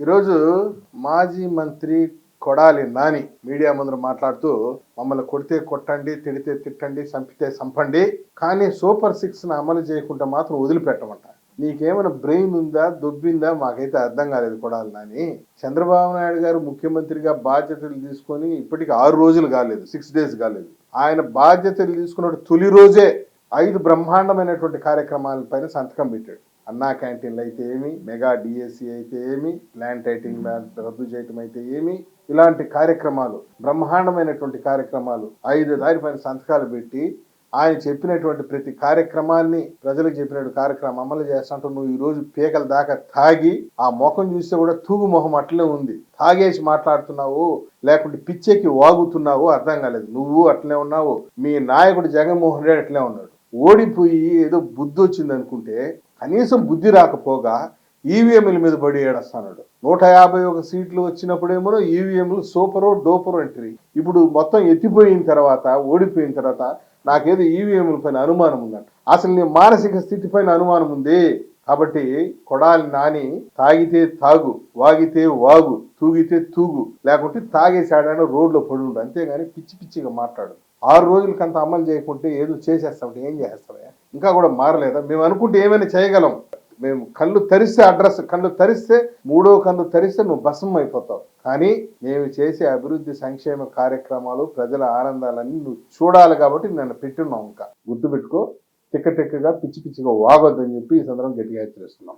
ఈరోజు మాజీ మంత్రి కొడాలి నాని మీడియా ముందర మాట్లాడుతూ మమ్మల్ని కొడితే కొట్టండి తిడితే తిట్టండి చంపితే చంపండి కానీ సూపర్ సిక్స్ని అమలు చేయకుండా మాత్రం వదిలిపెట్టమంట. నీకేమైనా బ్రెయిన్ ఉందా దొబ్బిందా? మాకైతే అర్థం కాలేదు కొడాలి నాని. చంద్రబాబు నాయుడు గారు ముఖ్యమంత్రిగా బాధ్యతలు తీసుకొని ఇప్పటికి ఆరు రోజులు కాలేదు సిక్స్ డేస్ కాలేదు. ఆయన బాధ్యతలు తీసుకున్న తొలి రోజే ఐదు బ్రహ్మాండమైనటువంటి కార్యక్రమాలపైన సంతకం పెట్టాడు. అన్నా క్యాంటీన్లు అయితే ఏమి మెగా డిఎస్సి అయితే ఏమి ల్యాండ్ టైటిల్ రద్దు చేయటం అయితే ఏమి ఇలాంటి కార్యక్రమాలు బ్రహ్మాండమైనటువంటి కార్యక్రమాలు ఐదు దారిపైన సంతకాలు పెట్టి ఆయన చెప్పినటువంటి ప్రతి కార్యక్రమాన్ని ప్రజలకు చెప్పినటువంటి కార్యక్రమం అమలు చేస్తుంటూ నువ్వు ఈ రోజు పీకల దాకా తాగి ఆ ముఖం చూస్తే కూడా తూగు మొహం అట్లే ఉంది. తాగేసి మాట్లాడుతున్నావు లేకుంటే పిచ్చెక్కి వాగుతున్నావు అర్థం కాలేదు. నువ్వు అట్లే ఉన్నావు మీ నాయకుడు జగన్మోహన్ రెడ్డి అట్లే ఉన్నాడు. ఓడిపోయి ఏదో బుద్ధి వచ్చింది అనుకుంటే కనీసం బుద్ధి రాకపోగా ఈవీఎంల మీద పడి ఏడస్తాడు నూట యాభై ఒక సీట్లు వచ్చినప్పుడేమో ఈవీఎంలు సూపరో డోపరో ఎంట్రీ ఇప్పుడు మొత్తం ఎత్తిపోయిన తర్వాత ఓడిపోయిన తర్వాత నాకేదో ఈవీఎంల పైన అనుమానం ఉందంట. అసలు నీ మానసిక స్థితి పైన అనుమానం ఉంది? కాబట్టి కొడాలి నాని తాగితే తాగు వాగితే వాగు తూగితే తూగు లేకుంటే తాగేసాడని రోడ్లో పడుండు. అంతేగాని పిచ్చి పిచ్చిగా మాట్లాడు. ఆరు రోజులకంత అమలు చేయకుంటే ఏదో చేసేస్తామంటే ఏం చేస్తావా ఇంకా కూడా మారలేదా? మేము అనుకుంటే ఏమైనా చేయగలం. మేము కళ్ళు తరిస్తే అడ్రస్ కళ్ళు తరిస్తే మూడో కళ్ళు తరిస్తే నువ్వు భస్మం అయిపోతావు. కానీ మేము చేసే అభివృద్ధి సంక్షేమ కార్యక్రమాలు ప్రజల ఆనందాలన్నీ నువ్వు చూడాలి కాబట్టి నన్ను పెట్టున్నావు ఇంకా. గుర్తుపెట్టుకో టిక్కటిక్కగా పిచ్చి పిచ్చిగా వాగొద్దని చెప్పి ఈ సందర్భం గట్టిగా హెచ్చరిస్తున్నాం.